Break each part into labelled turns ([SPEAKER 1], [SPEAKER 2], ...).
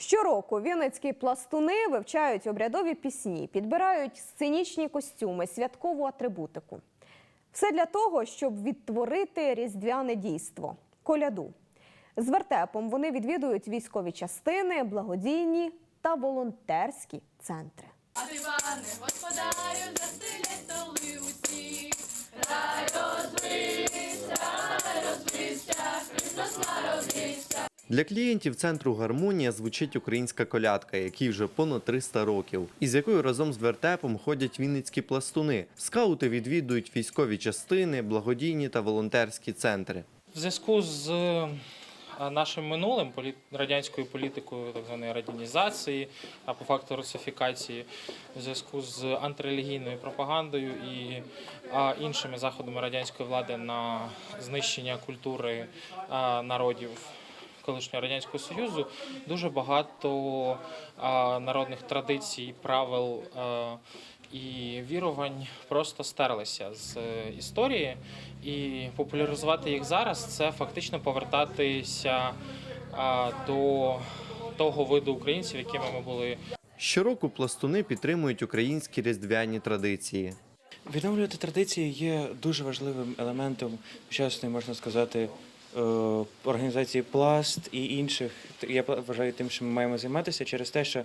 [SPEAKER 1] Щороку вінницькі пластуни вивчають обрядові пісні, підбирають сценічні костюми, святкову атрибутику. Все для того, щоб відтворити різдвяне дійство коляду. З вертепом вони відвідують військові частини, благодійні та волонтерські центри.
[SPEAKER 2] А диване господарю застелять столи
[SPEAKER 3] Для клієнтів центру Гармонія звучить українська колядка, якій вже понад 300 років, із якою разом з вертепом ходять вінницькі пластуни. Скаути відвідують військові частини, благодійні та волонтерські центри.
[SPEAKER 4] В зв'язку з е, нашим минулим радянською політикою так званої радянізації, а по факту русифікації, в зв'язку з антирелігійною пропагандою і іншими заходами радянської влади на знищення культури народів колишнього радянського союзу, дуже багато народних традицій, правил. і вірувань просто стерлися з е, історії, і популяризувати їх зараз це фактично повертатися до того виду українців, якими ми були
[SPEAKER 3] Щороку пластуни підтримують українські різдвяні традиції.
[SPEAKER 5] Відновлювати традиції є дуже важливим елементом сучасної, можна сказати, організації пласт і інших. Я вважаю тим, що ми маємо займатися через те, що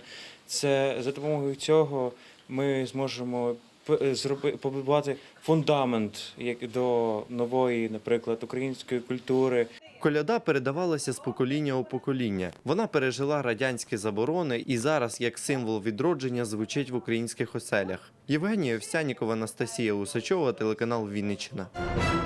[SPEAKER 5] це за допомогою цього ми зможемо п- зроби- побудувати фундамент як до нової, наприклад, української культури,
[SPEAKER 3] Коляда передавалася з покоління у покоління. Вона пережила радянські заборони і зараз, як символ відродження, звучить в українських оселях. Євгенія Овсянікова, Анастасія Усачова, телеканал Вінниччина.